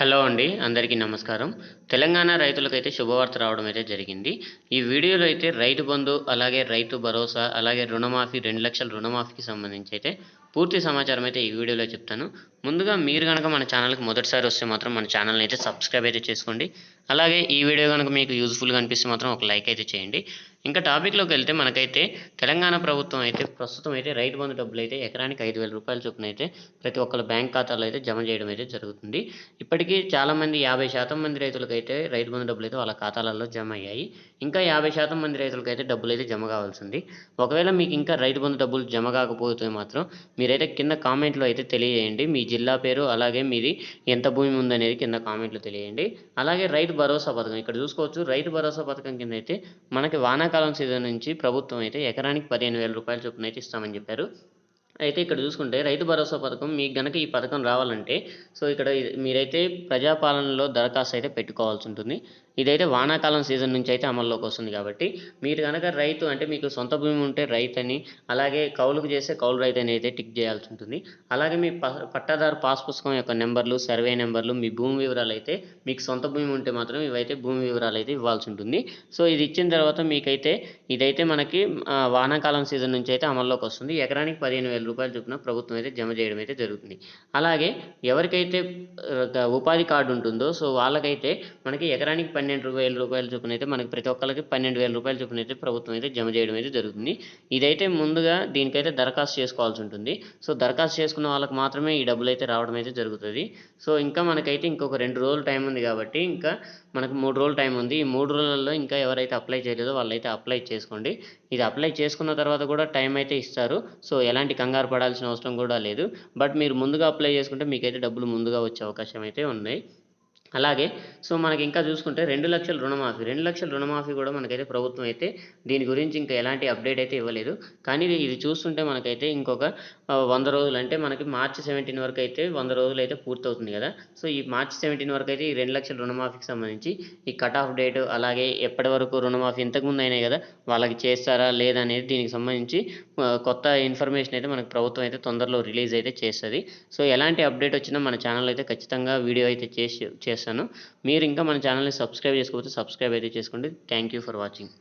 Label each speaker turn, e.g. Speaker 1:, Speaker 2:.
Speaker 1: Hello అండి అందరికీ నమస్కారం. తెలంగాణ రైతులకైతే శుభవార్త రావడం అయితే జరిగింది. ఈ వీడియోలో అయితే రైతు బంధు అలాగే రైతు భరోసా అలాగే రుణమాఫీ రెండు లక్షల రుణమాఫీకి సంబంధించి అయితే పూర్తి సమాచారం అయితే ఈ వీడియోలో చెప్తాను. ముందుగా మీరు కనుక మన ఛానల్కి మొదటిసారి వస్తే మాత్రం మన ఛానల్ని అయితే సబ్స్క్రైబ్ అయితే చేసుకోండి. అలాగే ఈ వీడియో కనుక మీకు యూజ్ఫుల్గా అనిపిస్తే మాత్రం ఒక లైక్ అయితే చేయండి. ఇంకా టాపిక్లోకి వెళ్తే మనకైతే తెలంగాణ ప్రభుత్వం అయితే ప్రస్తుతం అయితే రైతు బంధు డబ్బులు అయితే ఎకరానికి ఐదు వేల రూపాయల చొప్పున అయితే ప్రతి ఒక్కళ్ళ బ్యాంక్ ఖాతాలో అయితే జమ చేయడం అయితే జరుగుతుంది. ఇప్పటికీ చాలామంది యాభై శాతం మంది రైతులకైతే రైతు బంధు డబ్బులు అయితే వాళ్ళ ఖాతాలలో జమ అయ్యాయి. ఇంకా యాభై శాతం మంది రైతులకైతే డబ్బులు అయితే జమ కావాల్సింది. ఒకవేళ మీకు ఇంకా రైతు బంధు డబ్బులు జమ కాకపోతే మాత్రం మీరైతే కింద కామెంట్లో అయితే తెలియజేయండి. మీ జిల్లా పేరు అలాగే మీది ఎంత భూమి ఉందనేది కింద కామెంట్లు తెలియండి. అలాగే రైతు భరోసా పథకం ఇక్కడ చూసుకోవచ్చు రైతు భరోసా పథకం కింద అయితే మనకి వానాకాలం సీజన్ నుంచి ప్రభుత్వం అయితే ఎకరానికి పదిహేను వేల రూపాయల చొప్పున అయితే ఇస్తామని చెప్పారు. అయితే ఇక్కడ చూసుకుంటే రైతు భరోసా పథకం మీకు గనక ఈ పథకం రావాలంటే సో ఇక్కడ మీరైతే ప్రజాపాలనలో దరఖాస్తు అయితే పెట్టుకోవాల్సి ఉంటుంది. ఇదైతే వానాకాలం సీజన్ నుంచి అయితే అమల్లోకి వస్తుంది కాబట్టి మీరు కనుక రైతు అంటే మీకు సొంత భూమి ఉంటే రైతు అని అలాగే కౌలుకు చేస్తే కౌలు రైతు అని అయితే టిక్ చేయాల్సి ఉంటుంది. అలాగే మీ ప పట్టాదారు పాస్ పుస్తకం యొక్క నెంబర్లు సర్వే నెంబర్లు మీ భూమి వివరాలు అయితే మీకు సొంత భూమి ఉంటే మాత్రం ఇవైతే భూమి వివరాలు అయితే ఇవ్వాల్సి ఉంటుంది. సో ఇది ఇచ్చిన తర్వాత మీకైతే ఇదైతే మనకి వానాకాలం సీజన్ నుంచి అయితే అమల్లోకి వస్తుంది. ఎకరానికి పదిహేను వేల రూపాయలు చొప్పున ప్రభుత్వం అయితే జమ చేయడం అయితే జరుగుతుంది. అలాగే ఎవరికైతే ఉపాధి కార్డు ఉంటుందో సో వాళ్ళకైతే మనకి ఎకరానికి పన్నెండు వేల రూపాయల చొప్పున అయితే మనకి ప్రతి ఒక్కరికి పన్నెండు వేల రూపాయల చొప్పున అయితే ప్రభుత్వం అయితే జమ చేయడం అయితే జరుగుతుంది. ఇదైతే ముందుగా దీనికైతే దరఖాస్తు చేసుకోవాల్సి ఉంటుంది. సో దరఖాస్తు చేసుకున్న వాళ్ళకి మాత్రమే ఈ డబ్బులు అయితే రావడం అయితే జరుగుతుంది. సో ఇంకా మనకైతే ఇంకొక రెండు రోజులు టైం ఉంది కాబట్టి ఇంకా మనకు మూడు రోజులు టైం ఉంది. ఈ మూడు రోజులలో ఇంకా ఎవరైతే అప్లై చేయలేదో వాళ్ళైతే అప్లై చేసుకోండి. ఇది అప్లై చేసుకున్న తర్వాత కూడా టైం అయితే ఇస్తారు. సో ఎలాంటి కంగారు పడాల్సిన అవసరం కూడా లేదు. బట్ మీరు ముందుగా అప్లై చేసుకుంటే మీకైతే డబ్బులు ముందుగా వచ్చే అవకాశం అయితే ఉన్నాయి అలాగే సో మనకి ఇంకా చూసుకుంటే రెండు లక్షల రుణమాఫీ రెండు లక్షల రుణమాఫీ కూడా మనకైతే ప్రభుత్వం అయితే దీని గురించి ఇంకా ఎలాంటి అప్డేట్ అయితే ఇవ్వలేదు. కానీ ఇది- చూస్తుంటే మనకైతే ఇంకొక వంద రోజులు అంటే మనకి మార్చి సెవెంటీన్ వరకు అయితే వంద రోజులు అయితే పూర్తవుతుంది కదా. సో ఈ మార్చి సెవెంటీన్ వరకు అయితే ఈ రెండు లక్షల రుణమాఫీకి సంబంధించి ఈ కట్ ఆఫ్ డేట్ అలాగే ఎప్పటి వరకు రుణమాఫీ ఇంతకుముందు అయినాయి కదా వాళ్ళకి చేస్తారా లేదా అనేది దీనికి సంబంధించి కొత్త ఇన్ఫర్మేషన్ అయితే మనకు ప్రభుత్వం అయితే తొందరలో రిలీజ్ అయితే చేస్తుంది. సో ఎలాంటి అప్డేట్ వచ్చినా మన ఛానల్ అయితే ఖచ్చితంగా వీడియో అయితే చేసి చేస్తాం చేస్తాను మీరు ఇంకా మన ఛానల్ని సబ్స్క్రైబ్ చేసుకోకపోతే సబ్స్క్రైబ్ అయితే చేసుకోండి. Thank you for watching